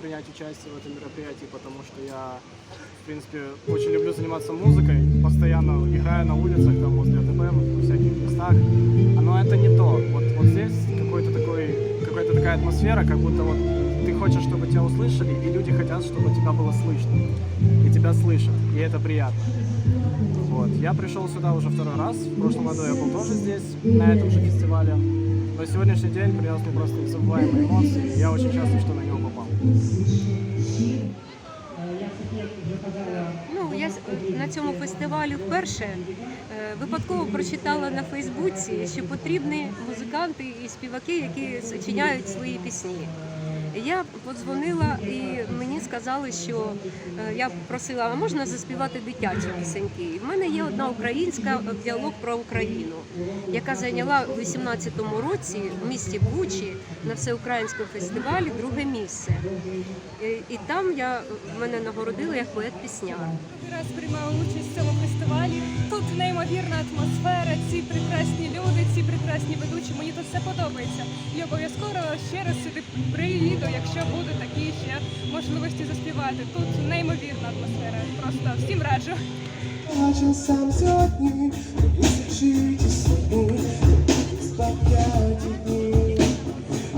принять участие в этом мероприятии, потому что я, в принципе, очень люблю заниматься музыкой, постоянно играю на улицах, там, возле АТБ, в всяких местах. Но это не то. Вот, вот здесь какой-то такой, какая-то такая атмосфера, как будто вот ты хочешь, чтобы тебя услышали, и люди хотят, чтобы тебя было слышно. И тебя слышат, и это приятно. Вот. Я пришел сюда уже второй раз. В прошлом году я был тоже здесь, на этом же фестивале. Но сегодняшний день принес мне просто незабываемые эмоции, и я очень счастлив, что на него попал. Ну, я с- на цьому фестивалі вперше е, випадково прочитала на Фейсбуці, що потрібні музиканти і співаки, які сочиняють свої пісні. Я подзвонила і мені сказали, що е, я просила, а можна заспівати дитячі пісеньки. І в мене є одна українська е, діалог про Україну, яка зайняла у 18-му році в місті Бучі на всеукраїнському фестивалі друге місце. І там я мене нагородили як поет-пісняр. раз участь в цьому фестивалі. Тут неймовірна атмосфера, ці прекрасні люди, ці прекрасні ведучі. Мені тут все подобається. І обов'язково ще раз сюди приїду, якщо будуть такі ще можливості заспівати. Тут неймовірна атмосфера. Просто всім раджу. Бачу сам сьогодні, тисячі ті сотні, дні.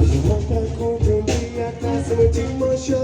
Живемо так у як на самоті, що